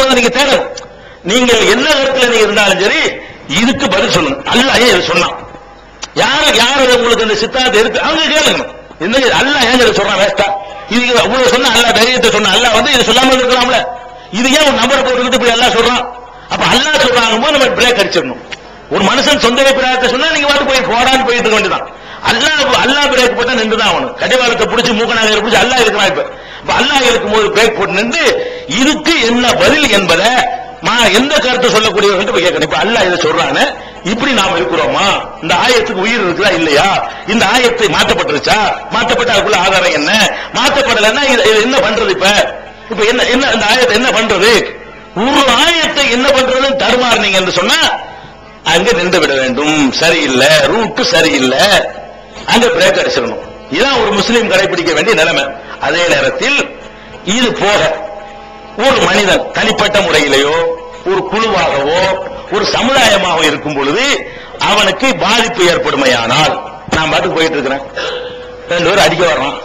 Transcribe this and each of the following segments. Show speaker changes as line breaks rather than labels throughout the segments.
என்னங்கிறத நீங்க தேடல நீங்கள் எந்த இடத்துல நீங்க இருந்தாலும் சரி இதுக்கு பதில் சொல்லுங்க. அல்ல ஏன் சொன்னான். யாரு யாரு உங்களுக்கு அந்த சித்தாந்தத்தை இருக்கு அவங்க கேளுங்க. இந்த அல்ல ஏன் சொல்றான் வேஸ்டா இது அவ்வளவு சொன்ன அல்ல தைரியத்தை சொன்ன அல்ல வந்து இதை சொல்லாம இருக்கலாம்ல இது ஏன் ஒரு நம்பரை போட்டுக்கிட்டு இப்படி எல்லாம் சொல்றான்? அப்ப அல்லாஹ் சொல்றாங்க போது நம்ம பிரேக் அடிச்சிடணும். ஒரு மனுஷன் சொந்த அபிப்பிராயத்தை சொன்னா நீங்க வந்து போய் போடான்னு போயிட்டு இருக்க வேண்டியதான் அல்லா அல்லா பிரேக் போட்டா நின்று தான் அவனு. கடிவாளத்தை பிடிச்சி மூக்கனாக பிடிச்சி அல்லா இருக்கிறான் இப்ப. இப்ப இருக்கும் போது பிரேக் போட்டு நின்று இதுக்கு என்ன பதில் என்பதை மா எந்த கருத்தை சொல்லக்கூடியவர்கள் போய் கேட்கணும். இப்ப அல்லாஹ் இதை சொல்றானே இப்படி நாம இருக்கிறோமா? இந்த ஆயத்துக்கு உயிர் இருக்குதா இல்லையா? இந்த ஆயத்தை மாற்றப்பட்டுருச்சா? மாற்றப்பட்ட அதுக்குள்ள ஆதாரம் என்ன? மாற்றப்படலைன்னா இது என்ன பண்றது இப்ப? இப்ப என்ன என்ன இந்த ஆயத்தை என்ன பண்றது? ஒரு ஆயத்தை என்ன பண்றதுன்னு தருமாறுனீங்க என்று சொன்னா அங்க நின்று விட வேண்டும். சரியில்லை ரூட்டு சரியில்லை. அங்க பிரேக் அடிச்சிடணும். இதான் ஒரு முஸ்லீம் கடைபிடிக்க வேண்டிய நிலைமை. அதே நேரத்தில் இது போக ஒரு மனிதன் தனிப்பட்ட முறையிலேயோ ஒரு குழுவாகவோ ஒரு சமுதாயமாக இருக்கும் பொழுது அவனுக்கு பாதிப்பு ஏற்படுமையானால் நான் பாட்டுக்கு போயிட்டு இருக்கிறேன். ரெண்டு பேரும் அடிக்க வர்றான்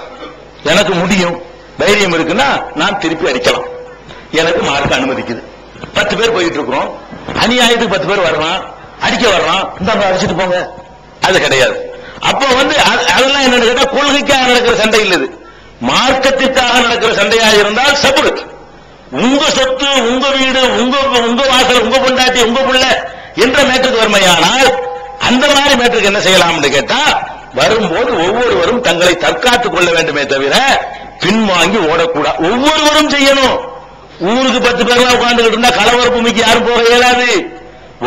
எனக்கு முடியும். தைரியம் இருக்குன்னா நான் திருப்பி அடிக்கலாம். எனக்கு மார்க் அனுமதிக்குது. பத்து பேர் போயிட்டு இருக்கிறோம். அநியாயத்துக்கு பத்து பேர் வர்றான் அடிக்க வர்றான் இந்தாங்க அடிச்சிட்டு போங்க. அது கிடையாது. அப்ப வந்து அது- அதெல்லாம் கேட்டா கொள்கைக்காக நடக்கிற சண்டை இல்ல இது மார்க்கத்திற்காக நடக்கிற சண்டையாக இருந்தால் சபுரு உங்க சொத்து உங்க வீடு உங்க உங்க வாசல் உங்க பொண்டாட்டி உங்க புள்ள என்ற மேட்டுக்கு வறுமையானால் அந்த மாதிரி மேட்டுக்கு என்ன செய்யலாம்னு கேட்டா வரும்போது ஒவ்வொருவரும் தங்களை தற்காத்துக் கொள்ள வேண்டுமே தவிர பின்வாங்கி ஓடக்கூடாது ஒவ்வொருவரும் செய்யணும். ஊருக்கு பத்து பேர் உட்கார்ந்துகிட்டு இருந்தா கலவர பூமிக்கு யாரும் போக இயலாது.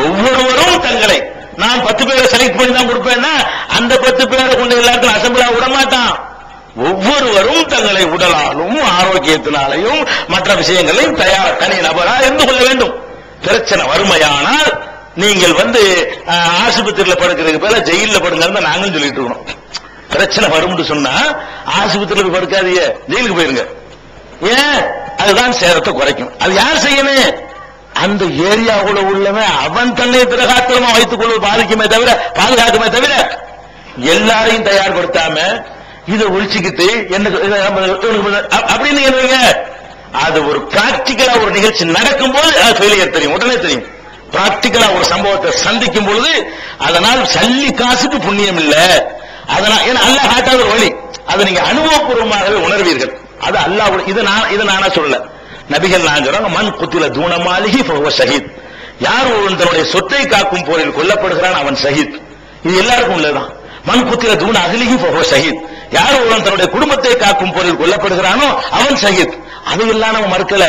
ஒவ்வொருவரும் தங்களை நான் பத்து பேரை செலக்ட் பண்ணி தான் கொடுப்பேன்னா அந்த பத்து பேரை கொண்டு எல்லாருக்கும் அசம்பிளா விட மாட்டான் ஒவ்வொருவரும் தங்களை உடலாலும் ஆரோக்கியத்தினாலையும் மற்ற விஷயங்களையும் தயார் தனி நபராக இருந்து கொள்ள வேண்டும். பிரச்சனை வறுமையானால் நீங்கள் வந்து ஆஸ்பத்திரியில் படுக்கிறதுக்கு பேர ஜெயில படுங்க நாங்களும் சொல்லிட்டு இருக்கோம் பிரச்சனை வரும்னு சொன்னா ஆஸ்பத்திரியில் போய் படுக்காதீங்க. ஜெயிலுக்கு போயிருங்க. ஏன்? அதுதான் சேதத்தை குறைக்கும். அது யார் செய்யணும்? அந்த ஏரியாவுல உள்ளவன் அவன் தன்னை திரகாத்திரமா வைத்துக் கொள்வது பாதிக்குமே தவிர பாதுகாக்குமே தவிர எல்லாரையும் தயார்படுத்தாம இதை ஒழிச்சுக்கிட்டு என்ன இதை அப்படின்னு என்னங்க அது ஒரு பிராக்டிக்கலா ஒரு நிகழ்ச்சி நடக்கும்போது அது ஃபெயிலியர் தெரியும். உடனே தெரியும். பிராக்டிக்கலா ஒரு சம்பவத்தை சந்திக்கும் பொழுது அதனால் சல்லி காசுக்கு புண்ணியம் இல்ல. அதனால் ஏன்னா அல்லாஹ் காட்டாத ஒரு வழி. அதை நீங்க அனுபவபூர்வமாகவே உணர்வீர்கள். அது அல்லாஹ் இது நான் இது நானா சொல்லல. நபிகள் நான் சொல்றாங்க மண் குத்தில தூணமாலிகி ஃபஹுவ ஷஹீத். யார் ஒருவன் தன்னுடைய சொத்தை காக்கும் போரில் கொல்லப்படுகிறான் அவன் ஷஹீத். இது எல்லாருக்கும் உள்ளதுதான். மண் குத்தில தூண அகலிகி ஃபஹுவ ஷஹீத். யார் ஒருவன் தன்னுடைய குடும்பத்தை காக்கும் போரில் கொல்லப்படுகிறானோ அவன் சகித். அதையெல்லாம் நம்ம மறுக்கல.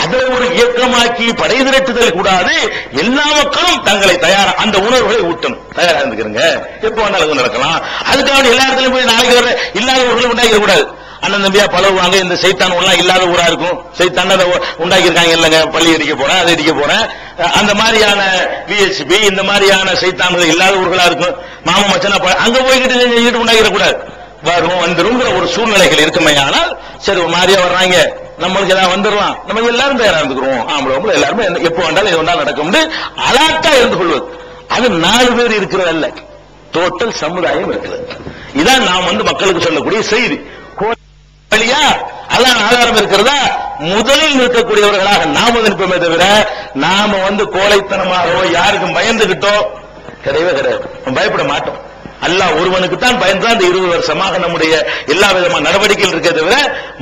அதை ஒரு இயக்கமாக்கி படை திரட்டுதல் கூடாது. எல்லா மக்களும் தங்களை தயாரா அந்த உணர்வுகளை ஊட்டணும் தயாரா இருந்துக்கிறங்க. எப்ப வேணாலும் நடக்கலாம். அதுக்காக எல்லா இடத்துலயும் போய் நாளைக்கு வர இல்லாதவர்களும் உண்டாகிட கூடாது அண்ணன் தம்பியா பழகுவாங்க இந்த சைத்தான் எல்லாம் இல்லாத ஊரா இருக்கும். சைத்தான் அதை உண்டாக்கி இருக்காங்க இல்லங்க. பள்ளி அடிக்க போறேன் அதை அடிக்க போறேன். அந்த மாதிரியான விஹெச்பி இந்த மாதிரியான சைத்தான்கள் இல்லாத ஊர்களா இருக்கும். மாமா மச்சனா அங்க போய்கிட்டு செஞ்சுக்கிட்டு உண்டாக்கிட கூடாது வரும் வந்துருங்கிற ஒரு சூழ்நிலைகள் இருக்குமே ஆனால் சரி ஒரு மாதிரியா வர்றாங்க. நம்மளுக்கு ஏதாவது வந்துடலாம் நம்ம எல்லாரும் தயாரா இருந்துக்கிறோம் ஆம்பளை ஆம்பளை எல்லாருமே எப்போ வந்தாலும் எது வந்தாலும் நடக்கும்னு அலாட்டா இருந்து கொள்வது. அது நாலு பேர் இருக்கிறது அல்ல. டோட்டல் சமுதாயம் இருக்கிறது இதான் நாம் வந்து மக்களுக்கு சொல்லக்கூடிய செய்தி. கோ- வழியா அல்லாஹ் ஆதாரம் இருக்கிறதா? முதலில் நிற்கக்கூடியவர்களாக நாம நிற்போமே தவிர நாம வந்து கோழைத்தனமாகவோ யாருக்கும் பயந்துகிட்டோ கிடையவே கிடையாது. நம்ம பயப்பட மாட்டோம். அல்லாஹ் ஒருவனுக்கு தான் பயந்தான் இந்த இருபது வருஷமாக நம்முடைய எல்லா விதமான நடவடிக்கைகள் இருக்க தவிர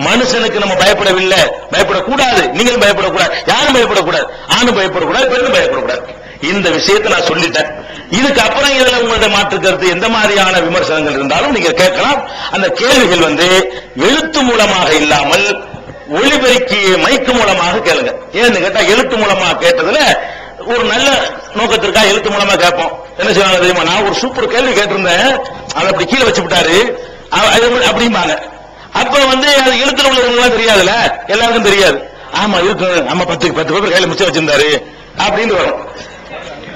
மனுஷனுக்கு நம்ம பயப்படவில்லை. பயப்படக்கூடாது. நீங்களும் பயப்படக்கூடாது. யாரும் பயப்படக்கூடாது. ஆணும் பயப்படக்கூடாது பெண்ணும் பயப்படக்கூடாது. இந்த விஷயத்தை நான் சொல்லிட்டேன். இதுக்கு அப்புறம் இதுல உங்களுடைய மாற்று கருத்து எந்த மாதிரியான விமர்சனங்கள் இருந்தாலும் நீங்க கேட்கலாம். அந்த கேள்விகள் வந்து எழுத்து மூலமாக இல்லாமல் ஒளிபெருக்கி மைக்கு மூலமாக கேளுங்க. ஏன்னு கேட்டா எழுத்து மூலமா கேட்டதுல ஒரு நல்ல நோக்கத்திற்காக எழுத்து மூலமா கேட்போம். என்ன செய்வாங்க தெரியுமா? நான் ஒரு சூப்பர் கேள்வி கேட்டிருந்தேன். அதை அப்படி கீழே வச்சு விட்டாரு அவ- அப்படிம்பாங்க. அப்ப வந்து அது எழுத்துல உள்ளவங்க தெரியாதுல்ல? எல்லாருக்கும் தெரியாது. ஆமா இருக்கு. நம்ம பத்து பத்து பேர் கையில மிச்சம் வச்சிருந்தாரு. அப்படின்னு வரும்.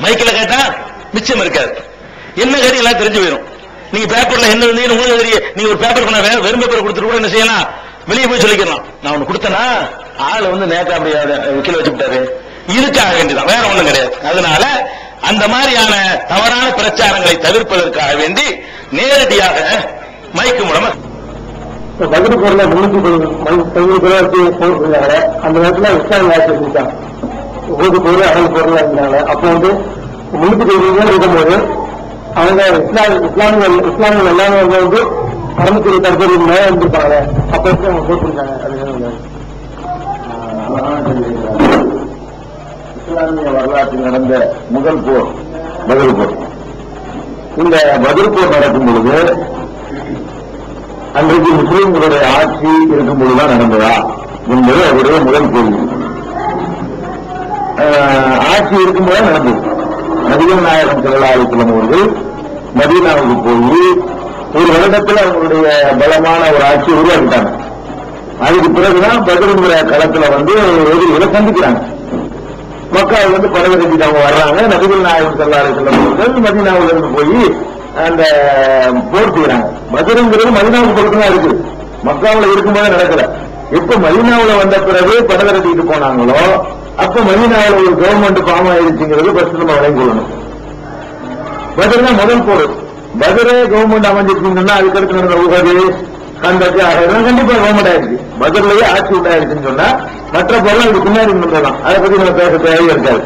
மைக்கில் கேட்டா மிச்சம் இருக்காது. என்ன கேட்டு எல்லாம் தெரிஞ்சு போயிடும் நீங்க பேப்பர்ல என்ன இருந்தீங்கன்னு உங்களுக்கு தெரியும். நீங்க ஒரு பேப்பர் பண்ண வேற வெறும் பேப்பர் கொடுத்துட்டு கூட என்ன செய்யலாம்? வெளியே போய் சொல்லிக்கலாம் நான் உனக்கு கொடுத்தனா? ஆள் வந்து நேரத்தை அப்படி கீழே வச்சு விட்டாரு இதுக்காக வேண்டிதான். வேற ஒண்ணும் கிடையாது. அதனால அந்த மாதிரியான தவறான பிரச்சாரங்களை தவிர்ப்பதற்காக வேண்டி நேரடியாக மைக்கு மூலமா
பதிவு பொருளை முன்னூத்தி அந்த நேரத்தில் இஸ்லாம் ஆட்சி செஞ்சாங்க ஓது பொருள் அழகு பொருளா இருந்தாங்க அப்போ வந்து முன்னூத்தி இருபது இருக்கும்போது அவங்க இஸ்லாம் இஸ்லாமிய இஸ்லாமிய எல்லாமே வந்து அறுநூத்தி இருபத்தாறு மேலே மேல இருந்திருப்பாங்க. அப்ப எப்படி அவங்க போட்டிருக்காங்க அது
இஸ்லாமிய வரலாற்றில் நடந்த முதல் போர் பதில் போர் இந்த பதில் போர் நடக்கும் பொழுது அன்றைக்கு முஸ்லீம்களுடைய ஆட்சி இருக்கும் பொழுதுதான் நடந்ததா? என்பது அவருடைய முதல் கேள்வி. ஆஹ், ஆட்சி இருக்கும்போது நடந்தது. நபிகள் நாயகம் செல்லாலிசலம் அவர்கள் மதீனாவுக்கு போய் ஒரு வருடத்தில் அவங்களுடைய பலமான ஒரு ஆட்சியை உருவாக்கிட்டாங்க. அதுக்கு பிறகுதான் பதிலுங்கிற களத்துல வந்து எதிரிகளை சந்திக்கிறாங்க. மக்கள் வந்து படகு அவங்க வர்றாங்க. நபிகள் நாயகம் செல்லாறு செல்லும் மதினாவுல இருந்து போய் அந்த போர் செய்யறாங்க மதுரைங்கிறது மதினாவுக்கு பொறுத்துதான் இருக்குது. மக்காவுல இருக்கும்போது நடக்கல. எப்ப மதினாவுல வந்த பிறகு படகரட்டிட்டு போனாங்களோ அப்ப மதினாவுல ஒரு கவர்மெண்ட் ஃபார்ம் ஆயிடுச்சுங்கிறது ஃபர்ஸ்ட் நம்ம விளங்கி கொள்ளணும் பதில் தான் முதல் போர். பதிலே கவர்மெண்ட் அமைஞ்சிருச்சுன்னு அதுக்கடுத்து நடந்த உகது கந்தக்கு அதெல்லாம் கண்டிப்பா கவர்மெண்ட் ஆயிடுச்சு. பதிலேயே ஆட்சி உண்டாயிருச்சுன்னு சொன்னா மற்ற பொருள் அதுக்கு பின்னாடி தான் அதை பத்தி நம்ம பேச தேவையே இருக்காது.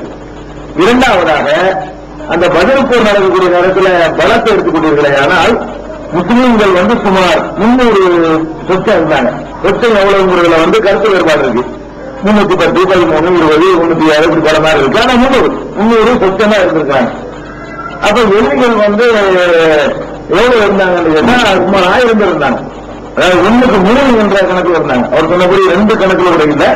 இரண்டாவதாக அந்த பதில் போர் நடக்கக்கூடிய நேரத்தில் பலத்தை எடுத்துக்கொண்டீர்களே ஆனால் முஸ்லீம்கள் வந்து சுமார் முன்னூறு சொச்சம் இருந்தாங்க. சொச்சம் எவ்வளவுங்கிறதுல வந்து கருத்து வேறுபாடு இருக்கு. முன்னூத்தி பத்து பதிமூணு இருபது முன்னூத்தி ஏழு இப்படி பல மாதிரி இருக்கு. ஆனா முன்னூறு முன்னூறு சொச்சம் இருந்திருக்காங்க. அப்ப எதிரிகள் வந்து எவ்வளவு இருந்தாங்கன்னு கேட்டா சுமார் ஆயிரம் பேர் இருந்தாங்க. அதாவது ஒண்ணுக்கு மூணு என்ற கணக்குல இருந்தாங்க. அவர் சொன்னபடி ரெண்டு கணக்குல உடையில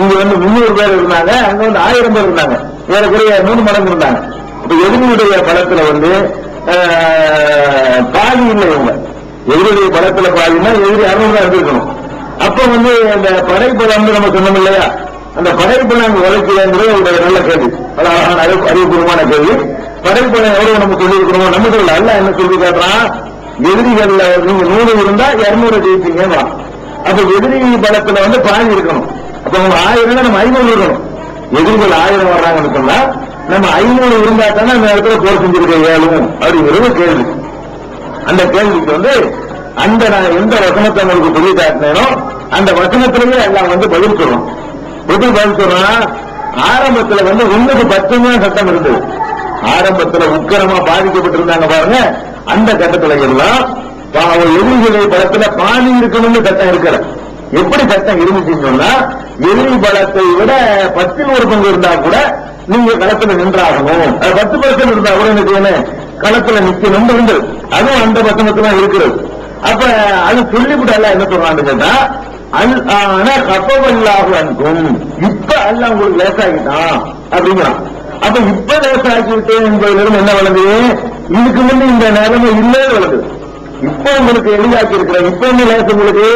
இங்க வந்து முன்னூறு பேர் இருந்தாங்க. அங்க வந்து ஆயிரம் பேர் இருந்தாங்க. ஏறக்குறைய மூணு மடங்கு இருந்தாங்க. இப்ப எதிரியுடைய படத்துல வந்து பாதி இல்லை இவங்க. எதிரியுடைய படத்துல பாதினா எதிரி அறுநூறு தான் இருந்திருக்கணும் அப்ப வந்து அந்த படைப்படம் வந்து நம்ம சொன்னோம் இல்லையா? அந்த படைப்படம் அங்க உழைக்கலங்கிறது ஒரு நல்ல கேள்வி. அது அழகான அறிவுபூர்வமான கேள்வி. படைப்படம் எவ்வளவு நம்ம சொல்லி இருக்கணும் நம்ம சொல்ல அல்ல. என்ன சொல்லி காட்டுறான்? எதிரிகள்ல நீங்க நூறு இருந்தா இருநூறு ஜெயிப்பீங்க அப்ப எதிரி பலத்துல வந்து பாதி இருக்கணும். அப்ப அவங்க ஆயிரம் நம்ம ஐநூறு இருக்கணும். எதிரிகள் ஆயிரம் வர்றாங்கன்னு சொன்னா நம்ம ஐநூறு இருந்தா தானே அந்த இடத்துல போர் செஞ்சிருக்க இயலும் அப்படிங்கிறது கேள்வி. அந்த கேள்விக்கு வந்து அந்த நான் எந்த வசனத்தை உங்களுக்கு சொல்லி காட்டினேனோ அந்த வசனத்திலேயே எல்லாம் வந்து பதில் சொல்லணும் எப்படி பதில் சொல்றோம்னா ஆரம்பத்துல வந்து ஒண்ணுக்கு பத்துமே சட்டம் இருந்தது. ஆரம்பத்துல உக்கிரமா பாதிக்கப்பட்டிருந்தாங்க பாருங்க. அந்த கட்டத்துல எல்லாம் பாவம் எதிரிகளை பலத்துல பாதி இருக்கணும்னு சட்டம் இருக்கிற எப்படி சட்டம் இருந்துச்சுன்னு சொன்னா எதிரி பலத்தை விட பத்தில் ஒரு பங்கு இருந்தா கூட நீங்க களத்துல நின்றாகணும். அது பத்து பர்சன்ட் இருந்தா கூட என்ன களத்துல நிக்கணும் இருந்தது அதுவும் அந்த பசங்கத்துல இருக்கிறது அப்ப அது சொல்லிவிட்டு என்ன சொல்றான்னு கேட்டா அல் கப்பவல்லாக அனுப்பும் இப்ப அல்ல உங்களுக்கு லேசாகிட்டான். அப்படிங்கிறான். அப்ப இப்ப லேசாக்கி விட்டேன் என்பதிலிருந்து என்ன வளர்ந்தது இதுக்கு முன்னே இந்த நிலைமை இல்லவே வளர்ந்தது இப்ப உங்களுக்கு எளிதாக்கி இருக்கிறேன் இப்ப என்ன லேசு உங்களுக்கு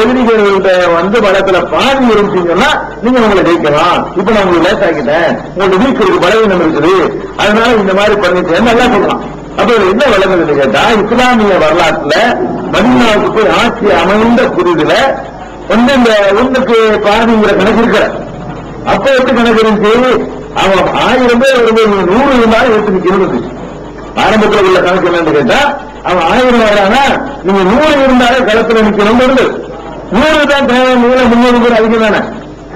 எதிரிகள்கிட்ட வந்து பலத்துல பாதி இருந்துச்சுன்னா நீங்க உங்களை ஜெயிக்கலாம். இப்ப நான் உங்களுக்கு லேசாக்கிட்டேன். உங்களுக்கு வீக் இருக்கு பலவீனம் இருக்குது. அதனால இந்த மாதிரி பண்ணிட்டேன். நல்லா சொல்லலாம். அப்ப என்ன விளங்குதுன்னு கேட்டா இஸ்லாமிய வரலாற்றுல மதீனாவுக்கு போய் ஆட்சி அமைந்த புரிதுல வந்து இந்த ஒன்றுக்கு பாதிங்கிற கணக்கு இருக்கிற. அப்ப எப்படி கணக்கு இருந்துச்சு. அவன் ஆயிரம் பேர் நூறு இருந்தாலும் எடுத்து நிக்கிறது ஆரம்பத்தில் உள்ள கணக்கு என்னன்னு கேட்டா அவன் ஆயிரம் வரானா நீங்க நூறு இருந்தாலே களத்துல நிக்கணும் இருந்து நூறு தான் தேவை முன்னூறு பேர் அதிகம் தானே?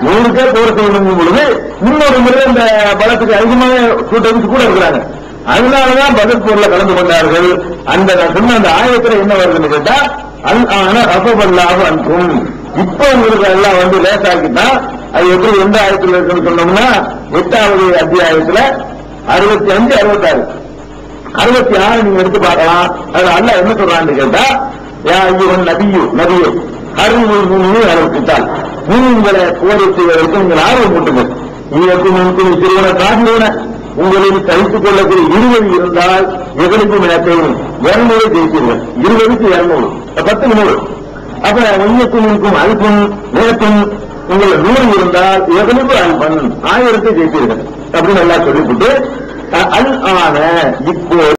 நூறு பேர் போர் செய்யணும் பொழுது முன்னூறு முறை இந்த பலத்துக்கு அதிகமாக கூட்டத்துக்கு கூட இருக்கிறாங்க. அதனாலதான் பதில் போர்ல கலந்து கொண்டார்கள். அந்த நான் சொன்ன அந்த ஆயத்துல என்ன வருதுன்னு கேட்டா ஆனா ஆன ரசபல்லாக அன்பும் இப்போ உங்களுக்கு எல்லாம் வந்து லேசாக்கிட்டா அது எப்படி எந்த ஆயத்துல இருக்குன்னு சொன்னோம்னா எட்டாவது அத்தியாயத்துல அறுபத்தி அஞ்சு அறுபத்தாறு. அறுபத்தி ஆறு நீங்க எடுத்து பார்க்கலாம். அது அல்ல என்ன சொல்றான்னு கேட்டா யா ஐயோன் நபியு நபியு அறிவு மூணு அளவுக்குத்தால் மூணுங்களை போரை செய்வதற்கு நீங்கள் ஆர்வம் கொண்டுங்கள் இதற்கு முன்பு சிறுவன காட்டுவன உங்களில் தரித்துக் கொள்ளக்கூடிய இருபது இருந்தால் எங்களுக்கு நிலத்தையும் இருநூறு ஜெயித்தீர்கள் இருபதுக்கு இருநூறு. பத்து நூறு. அப்ப ஒன்னுக்கும் இருக்கும் அல்பும் நேரத்தும் உங்களை நூறு இருந்தால் எங்களுக்கு அல்பன் ஆயிரத்தை ஜெயித்தீர்கள் அப்படின்னு எல்லாம் சொல்லிவிட்டு அல் ஆன இப்போ